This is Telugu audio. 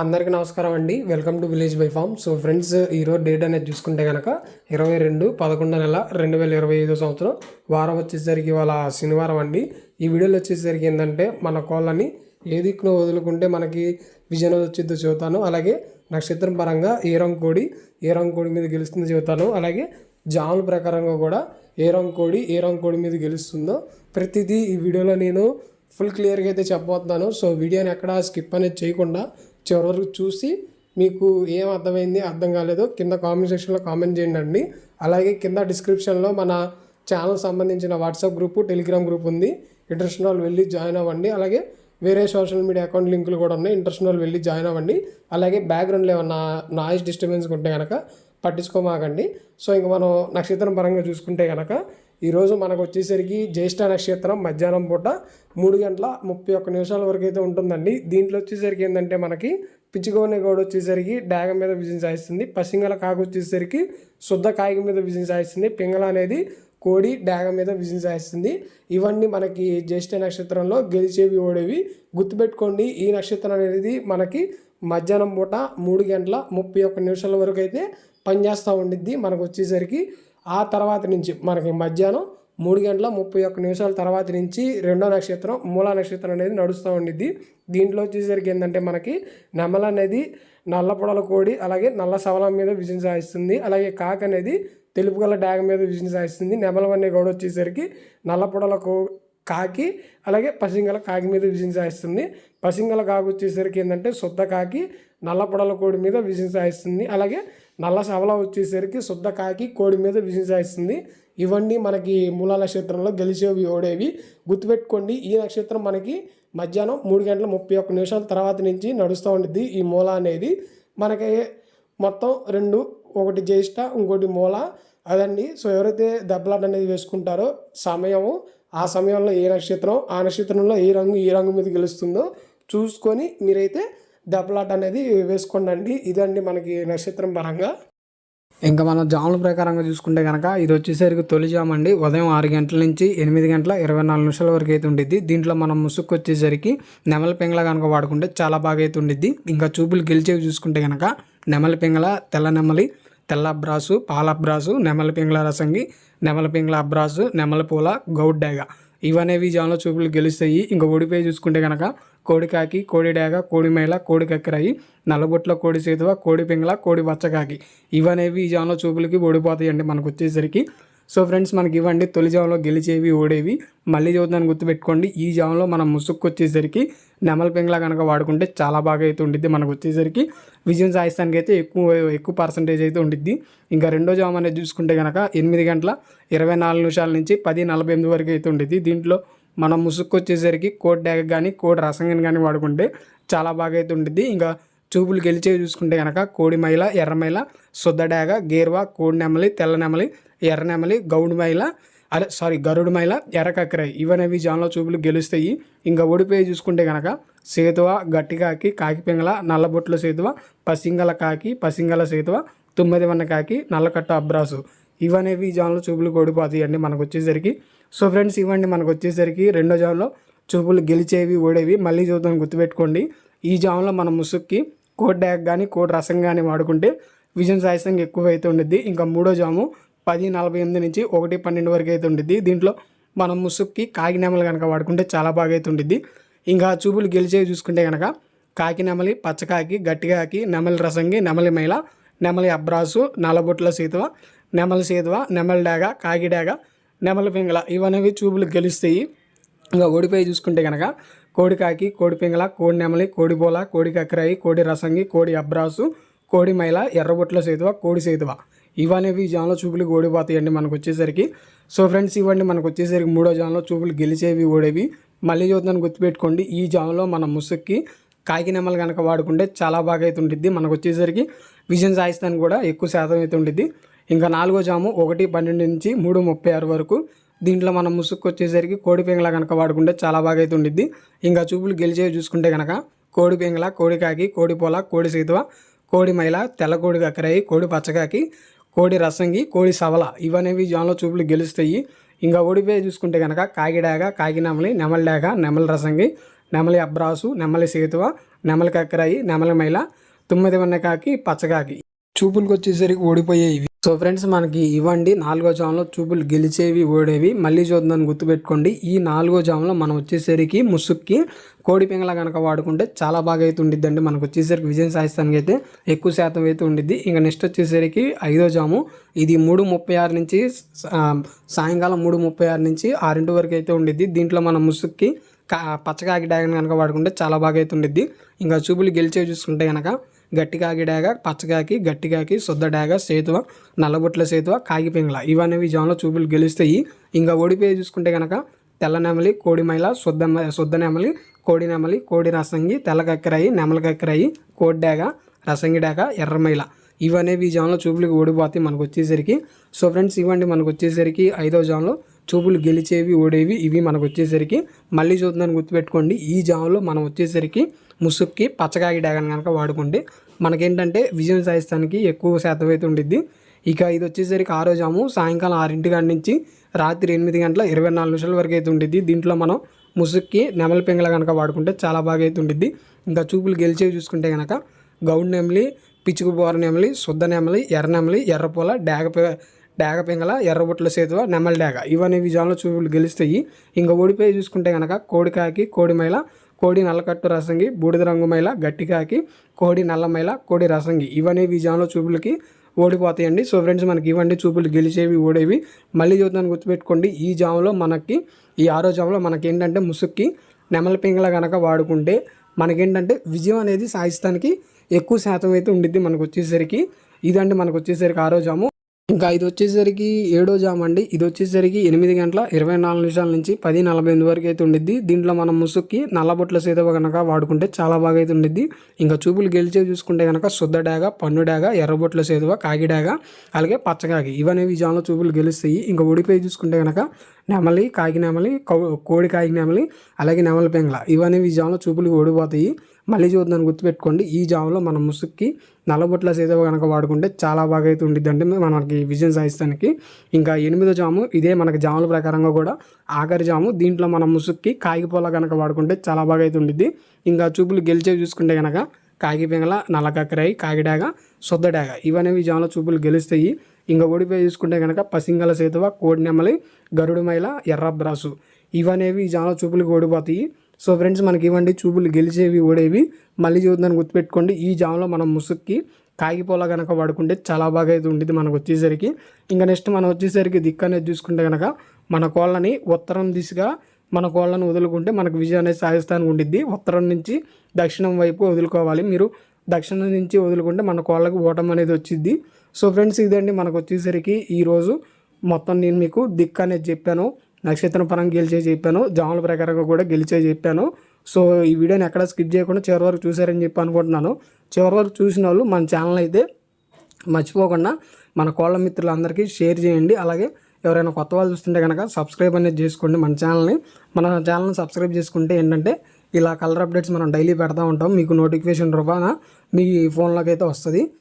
అందరికీ నమస్కారం అండి. Welcome to village by farm so friends ఈరోజు డేట్ అనేది చూసుకుంటే కనుక ఇరవై రెండు పదకొండు నెల రెండు వేల ఇరవై ఐదో సంవత్సరం. వారం వచ్చేసరికి ఇవాళ శనివారం అండి. ఈ వీడియోలో వచ్చేసరికి ఏంటంటే మన కోళ్ళని ఏ దిక్కున వదులుకుంటే మనకి విజయం వచ్చిందో చెబుతాను. అలాగే నక్షత్రం పరంగా ఏ రంగు కోడి ఏ రంగు కోడి మీద గెలుస్తుందో చెబుతాను. అలాగే జాముల ప్రకారంగా కూడా ఏ రంగు కోడి ఏ రంగు కోడి మీద గెలుస్తుందో ప్రతిదీ ఈ వీడియోలో నేను ఫుల్ క్లియర్గా అయితే చెప్పబోతున్నాను. సో వీడియోని ఎక్కడ స్కిప్ అనేది చేయకుండా చివరి వరకు చూసి మీకు ఏం అర్థమైంది అర్థం కాలేదో కింద కామెంట్ సెక్షన్లో కామెంట్ చేయండి అండి. అలాగే కింద డిస్క్రిప్షన్లో మన ఛానల్ సంబంధించిన వాట్సాప్ గ్రూపు టెలిగ్రామ్ గ్రూప్ ఉంది. ఇంట్రెస్ట్ వాళ్ళు వెళ్ళి జాయిన్ అవ్వండి. అలాగే వేరే సోషల్ మీడియా అకౌంట్ లింకులు కూడా ఉన్నాయి. ఇంట్రెస్ట్ వాళ్ళు వెళ్ళి జాయిన్ అవ్వండి. అలాగే బ్యాక్గ్రౌండ్లో ఏమన్నా నాయిస్ డిస్టర్బెన్స్ ఉంటే కనుక పట్టించుకోమాకండి. సో ఇంక మనం నక్షత్రం పరంగా చూసుకుంటే కనుక ఈరోజు మనకు వచ్చేసరికి జ్యేష్ఠ నక్షత్రం మధ్యాహ్నం పూట మూడు గంటల ముప్పై ఒక్క నిమిషాల వరకు అయితే ఉంటుందండి. దీంట్లో వచ్చేసరికి ఏంటంటే మనకి పిచ్చిగోనె గోడ వచ్చేసరికి డాగ మీద విజయం సాధిస్తుంది. పసింగల కాకు వచ్చేసరికి శుద్ధ కాయక మీద విజయం సాధిస్తుంది. పింగళ అనేది కోడి డాగ మీద విజయం సాధిస్తుంది. ఇవన్నీ మనకి జ్యేష్ఠ నక్షత్రంలో గెలిచేవి ఓడేవి. గుర్తుపెట్టుకోండి ఈ నక్షత్రం అనేది మనకి మధ్యాహ్నం పూట మూడు గంటల ముప్పై ఒక్క నిమిషాల వరకు అయితే పనిచేస్తూ ఉండిద్ది. మనకు వచ్చేసరికి ఆ తర్వాత నుంచి మనకి మధ్యాహ్నం మూడు గంటల ముప్పై ఒక్క నిమిషాల తర్వాత నుంచి రెండో నక్షత్రం మూల నక్షత్రం అనేది నడుస్తూ ఉండిద్ది. దీంట్లో వచ్చేసరికి ఏంటంటే మనకి నెమల అనేది నల్ల పొడల కోడి అలాగే నల్ల సవలం మీద విజయం సాధిస్తుంది. అలాగే కాక అనేది తెలుపు గల డాగ మీద విజయం సాధిస్తుంది. నెమలం అనే గౌడ వచ్చేసరికి నల్ల పొడల కో కాకి అలాగే పసింగల కాకి మీద విజయం సాధిస్తుంది. పసింగల కాకి వచ్చేసరికి ఏంటంటే శుద్ధ కాకి నల్ల పొడల కోడి మీద విజయం సాధిస్తుంది. అలాగే నల్ల సవల వచ్చేసరికి శుద్ధ కాకి కోడి మీద విజయం ఇవన్నీ మనకి మూల నక్షత్రంలో గెలిచేవి ఓడేవి. గుర్తుపెట్టుకోండి ఈ నక్షత్రం మనకి మధ్యాహ్నం మూడు గంటల ముప్పై ఒక్క నిమిషాల తర్వాత నుంచి నడుస్తూ ఉండిద్ది ఈ మూల అనేది. మనకి మొత్తం రెండు ఒకటి జ్యేష్ఠ ఇంకోటి మూల. అదండి. సో ఎవరైతే దెబ్బలాట అనేది వేసుకుంటారో సమయము ఆ సమయంలో ఏ నక్షత్రం ఆ నక్షత్రంలో ఏ రంగు ఏ రంగు మీద గెలుస్తుందో చూసుకొని మీరైతే దెబ్బలాట అనేది వేసుకోండి ఇదండి మనకి నక్షత్రం పరంగా. ఇంకా మనం జాముల ప్రకారంగా చూసుకుంటే కనుక ఇది వచ్చేసరికి తొలి జామ్ అండి. ఉదయం ఆరు గంటల నుంచి ఎనిమిది గంటల ఇరవై నాలుగు నిమిషాల వరకు అయితే ఉండిద్ది. దీంట్లో మనం ముసుగు వచ్చేసరికి నెమల పింగళ కనుక వాడుకుంటే చాలా బాగా అయితే ఉండిద్ది. ఇంకా చూపులు గెలిచేవి చూసుకుంటే కనుక నెమల పింగళ తెల్ల నెమలి తెల్ల అబ్రాసు పాల అబ్రాసు నెమల పింగళ రసంగి నెమల పింగళ అబ్రాసు నెమల పూల గౌడ్ ఇవనేవి జాన్లో చూపులు గెలుస్తాయి. ఇంకా ఓడిపోయి చూసుకుంటే కనుక కోడికాకి కోడి డేగ కోడి మేళ కోడి కక్కరాయి నల్లబొట్ల కోడి సేతువ కోడి పింగళ కోడి బచ్చకాకి ఇవనేవి ఈ జాన్లో చూపులకి ఓడిపోతాయండి మనకు వచ్చేసరికి. సో ఫ్రెండ్స్ మనకి ఇవ్వండి. తొలి జామ్లో గెలిచేవి ఓడేవి. మళ్ళీ చదువుతాను గుర్తుపెట్టుకోండి. ఈ జామ్లో మనం ముసుక్కు వచ్చేసరికి నెమల పెంగ్లా కనుక వాడుకుంటే చాలా బాగా అయితే ఉండిద్ది మనకు వచ్చేసరికి. విజయం సాధిస్తానికి అయితే ఎక్కువ ఎక్కువ పర్సంటేజ్ అయితే ఉండిద్ది. ఇంకా రెండో జామ్ అనేది చూసుకుంటే కనుక ఎనిమిది గంటల ఇరవై నాలుగు నిమిషాల నుంచి పది నలభై ఎనిమిది వరకు అయితే ఉండిద్ది. దీంట్లో మనం ముసుక్కు వచ్చేసరికి కోడ్ డ్యాగ్ కానీ కోడ్ రసంగన్ కానీ వాడుకుంటే చాలా బాగా అయితే ఉండిద్ది. ఇంకా చూపులు గెలిచేవి చూసుకుంటే కనుక కోడిమైల ఎర్రమైల సుద్దడాగ శుద్ధ గేర్వా కోడి నెమలి తెల్ల నెమలి ఎర్ర నెమలి మైల అదే సారీ గరుడు మైల ఎర్ర ఇవనేవి జాన్లో చూపులు గెలుస్తాయి. ఇంకా ఓడిపోయి చూసుకుంటే కనుక సేతువ గట్టికాకి కాకి పింగళ నల్లబొట్ల సేతువ పసింగల కాకి పసింగల సేతువ తుమ్మది వన్న కాకి నల్లకట్ట అబ్రాసు ఇవనేవి జాన్లో చూపులు ఓడిపోతాయి అండి మనకు వచ్చేసరికి సో ఫ్రెండ్స్ ఇవ్వండి మనకు వచ్చేసరికి రెండో జాన్లో చూపులు గెలిచేవి ఓడేవి. మళ్ళీ చూద్దాం గుర్తుపెట్టుకోండి. ఈ జామ్లో మన ముసుక్కి కోడ్ డ్యాక్ కానీ కోడ్ రసం కానీ వాడుకుంటే విజయం సాయసం ఎక్కువ అయితే ఉండిద్ది. ఇంకా మూడో జాము పది నలభై ఎనిమిది నుంచి ఒకటి పన్నెండు వరకు అయితే ఉండిద్ది. దీంట్లో మనం ముసుక్కి కాకినామలు కనుక వాడుకుంటే చాలా బాగా అయితే ఉండిద్ది. ఇంకా చూపులు గెలిచేవి చూసుకుంటే కనుక కాకి నెమలి పచ్చకాకి గట్టికాకి నెమలి రసంగి నెమలి మైల నెమలి అబ్రాసు నల్లబొట్ల సీతవ నెమలి సీతవ నెమలి డాగ కాకి డాగ నెమలి పింగళ ఇవనేవి చూపులు గెలుస్తాయి. ఇంకా ఓడిపోయి చూసుకుంటే కనుక కోడికాకి కోడి పింగళ కోడి నెమలి కోడి బోల కోడి కక్రాయి కోడి రసంగి కోడి అబ్రాసు కోడి మైల ఎర్రబొట్ల సేతువ కోడి సేతువ. ఇవనేవి ఈ జాన్లో చూపులు ఓడిపోతాయండి మనకు వచ్చేసరికి. సో ఫ్రెండ్స్ ఇవ్వండి మనకు వచ్చేసరికి మూడో జాన్లో చూపులు గెలిచేవి ఓడేవి. మళ్ళీ చూద్దాన్ని గుర్తుపెట్టుకోండి ఈ జాన్లో మన ముసుక్కి కాకి నెమలు కనుక వాడుకుంటే చాలా బాగా అయితే ఉండిద్ది. మనకు వచ్చేసరికి విజయం సాయిస్తాను కూడా ఎక్కువ శాతం అయితే ఉండిద్ది. ఇంకా నాలుగో జాము ఒకటి పన్నెండు నుంచి మూడు ముప్పై ఆరు వరకు దీంట్లో మనం ముసుక్కు వచ్చేసరికి కోడి పింగళ కనుక వాడుకుంటే చాలా బాగా అయితే ఉండిద్ది. ఇంకా చూపులు గెలిచేవి చూసుకుంటే కనుక కోడి పింగళ కోడి కాకి కోడి పొల కోడి సీతువ కోడి మైల తెల్ల కోడి కక్కరాయి కోడి పచ్చకాకి కోడి రసంగి కోడి సవల ఇవనేవి జాన్లో చూపులు గెలుస్తాయి. ఇంకా ఓడిపోయి చూసుకుంటే కనుక కాకిడాగ కాకినమలి నెమలి డాగ నెమలి రసంగి నెమలి అబ్రాసు నెమలి సేతువ నెమలి కక్కరాయి నెమలి మైల తొమ్మిది వన్న కాకి పచ్చకాకి. చూపులకు వచ్చేసరికి ఓడిపోయేవి. సో ఫ్రెండ్స్ మనకి ఇవ్వండి. నాలుగో జామ్లో చూపులు గెలిచేవి ఓడేవి. మళ్ళీ చూద్దాం. గుర్తుపెట్టుకోండి. ఈ నాలుగో జామ్లో మనం వచ్చేసరికి ముసుక్కి కోడి పింగళ కనుక వాడుకుంటే చాలా బాగా అయితే ఉండిద్దండి. మనకు వచ్చేసరికి విజయం సాధిస్తానికి అయితే ఎక్కువ శాతం అయితే ఉండిద్ది. ఇంకా నెక్స్ట్ వచ్చేసరికి ఐదో జాము. ఇది మూడు ముప్పై ఆరు నుంచి సాయంకాలం మూడు ముప్పై ఆరు నుంచి ఆరింటి వరకు అయితే ఉండిద్ది. దీంట్లో మనం ముసుక్కి కా పచ్చకాకి డ్యాగన్ కనుక వాడుకుంటే చాలా బాగా అయితే ఉండిద్ది. ఇంకా చూపులు గెలిచేవి చూసుకుంటే కనుక గట్టికాకి డాగ పచ్చకాకి గట్టికాకి శుద్ధ డాగ సేతువ నల్లబొట్ల సేతువ కాకి ఇవన్నీ ఇవనేవి జాన్లో చూపులు గెలుస్తాయి. ఇంకా ఓడిపోయి చూసుకుంటే కనుక తెల్ల నెమలి కోడి మైల శుద్ధ శుద్ధ నెమలి కోడి నెమలి కోడి రసంగి తెల్ల కక్కరాయి నెమల కక్కరాయి కోడి డాగ రసంగి డాగ ఎర్రమైల ఇవనేవి ఈ జాన్లో చూపులకు ఓడిపోతాయి మనకు వచ్చేసరికి. సో ఫ్రెండ్స్ ఇవ్వండి మనకు వచ్చేసరికి ఐదో జాన్లో చూపులు గెలిచేవి ఓడేవి ఇవి మనకు వచ్చేసరికి మళ్ళీ చూద్దాన్ని గుర్తుపెట్టుకోండి. ఈ జామ్లో మనం వచ్చేసరికి ముసుక్కి పచ్చకాయ డ్యాగన్ కనుక వాడుకుంటే మనకేంటంటే విజయం సాధిస్తానికి ఎక్కువ శాతం అయితే ఉండిద్ది. ఇక ఇది వచ్చేసరికి ఆరో జాము సాయంకాలం ఆరింటి గంట నుంచి రాత్రి ఎనిమిది గంటల ఇరవై నాలుగు నిమిషాల వరకు అయితే ఉండిద్ది. దీంట్లో మనం ముసుక్కి నెమలి పింగళ కనుక వాడుకుంటే చాలా బాగా అయితే ఉండిద్ది. ఇంకా చూపులు గెలిచేవి చూసుకుంటే కనుక గౌడ్ నెమలి పిచ్చుకు బోర నెమలి శుద్ధ నెమలి ఎర్ర నెమలి ఎర్రపూల డాగ డేగ పింగళ ఎర్రబుట్ల సేతువ నెమల డేగ. ఇవన్నీ విజయంలో చూపులు గెలుస్తాయి. ఇంకా ఓడిపోయి చూసుకుంటే కనుక కోడికాకి కోడిమైల కోడి నల్లకట్టు రసంగి బూడిద రంగు మైల గట్టికాకి కోడి నల్లమైల కోడి రసంగి. ఇవన్నీ విజయంలో చూపులకి ఓడిపోతాయండి. సో ఫ్రెండ్స్ మనకి ఇవ్వండి చూపులు గెలిచేవి ఓడేవి. మళ్ళీ చూద్దాన్ని గుర్తుపెట్టుకోండి. ఈ జాములో మనకి ఈ ఆరో జాములో మనకి ఏంటంటే ముసుక్కి నెమల పింగళ కనుక వాడుకుంటే మనకేంటంటే విజయం అనేది సాధిస్తానికి ఎక్కువ శాతం అయితే ఉండిద్ది మనకు వచ్చేసరికి ఇదండి మనకు వచ్చేసరికి ఆరో జాము. ఇంకా ఇది వచ్చేసరికి ఏడో జామ్ అండి. ఇది వచ్చేసరికి ఎనిమిది గంటల ఇరవై నాలుగు నిమిషాల నుంచి పది నలభై ఎనిమిది వరకు అయితే ఉండిద్ది. దీంట్లో మనం ముసుక్కి నల్లబొట్ల సేదవ కనుక వాడుకుంటే చాలా బాగా అయితే ఉండిద్ది. ఇంకా చూపులు గెలిచే చూసుకుంటే కనుక శుద్ధ డాగ పన్ను డాగ ఎర్రబొట్ల సేదవ కాకి డాగ అలాగే పచ్చకాగి ఇవనేవి ఈ జామ్లో చూపులు గెలుస్తాయి. ఇంకా ఓడిపోయి చూసుకుంటే కనుక నెమలి కాకి నెమలి కోడి కాగి నెమలి అలాగే నెమలి పెంగళ ఇవనేవి ఈ జామ్లో చూపులు ఓడిపోతాయి. మళ్ళీ చూద్దాం గుర్తుపెట్టుకోండి. ఈ జాములో మనం ముసుక్కి నల్లబొట్ల సేదవ కనుక వాడుకుంటే చాలా బాగా అయితే ఉండిద్ది అంటే మనకి విజయం సాధిస్తానికి. ఇంకా ఎనిమిదో జాము ఇదే మనకి జాముల ప్రకారంగా కూడా ఆఖరి జాము. దీంట్లో మనం ముసుక్కి కాగిపోల కనుక వాడుకుంటే చాలా బాగా అయితే ఉండిద్ది. ఇంకా చూపులు గెలిచే చూసుకుంటే కనుక కాకి పింగళ నల్లకక్కరాయి కాగిడాగ సొద్దడాగ ఇవనేవి జాముల చూపులు గెలుస్తాయి. ఇంకా ఓడిపోయి చూసుకుంటే కనుక పసింగల సేతువ కోడి నెమలి గరుడు ఎర్రబ్రాసు ఇవనేవి ఈ జాములో చూపులకు ఓడిపోతాయి. సో ఫ్రెండ్స్ మనకి ఇవ్వండి చూపులు గెలిచేవి ఓడేవి. మళ్ళీ చూద్దాన్ని గుర్తుపెట్టుకోండి. ఈ జామ్లో మనం ముసుక్కి కాగిపోలా కనుక వాడుకుంటే చాలా బాగా అయితే ఉండేది మనకు వచ్చేసరికి. ఇంకా నెక్స్ట్ మనం వచ్చేసరికి దిక్కు అనేది చూసుకుంటే కనుక మన కోళ్ళని ఉత్తరం దిశగా మన కోళ్ళని వదులుకుంటే మనకు విజయం అనేది సాధిస్తానికి ఉండిద్ది. ఉత్తరం నుంచి దక్షిణం వైపు వదులుకోవాలి. మీరు దక్షిణం నుంచి వదులుకుంటే మన కోళ్ళకి ఓటం అనేది వచ్చింది సో ఫ్రెండ్స్ ఇదండి మనకు వచ్చేసరికి ఈరోజు మొత్తం నేను మీకు దిక్కు అనేది చెప్పాను. నక్షత్రం పరంగా గెలిచే చెప్పాను. జాముల ప్రకారంగా కూడా గెలిచే చెప్పాను. సో ఈ వీడియోని ఎక్కడ స్కిప్ చేయకుండా చివరి వరకు చూసారని చెప్పి అనుకుంటున్నాను. చివరి వరకు చూసిన వాళ్ళు మన ఛానల్ అయితే మర్చిపోకుండా మన కోళ్ళ మిత్రులందరికీ షేర్ చేయండి. అలాగే ఎవరైనా కొత్త వాళ్ళు చూస్తుంటే కనుక సబ్స్క్రైబ్ అనేది చేసుకోండి మన ఛానల్ని. మన ఛానల్ని సబ్స్క్రైబ్ చేసుకుంటే ఏంటంటే ఇలా కలర్ అప్డేట్స్ మనం డైలీ పెడతా ఉంటాం. మీకు నోటిఫికేషన్ రూపాన మీ ఫోన్లోకి అయితే వస్తుంది.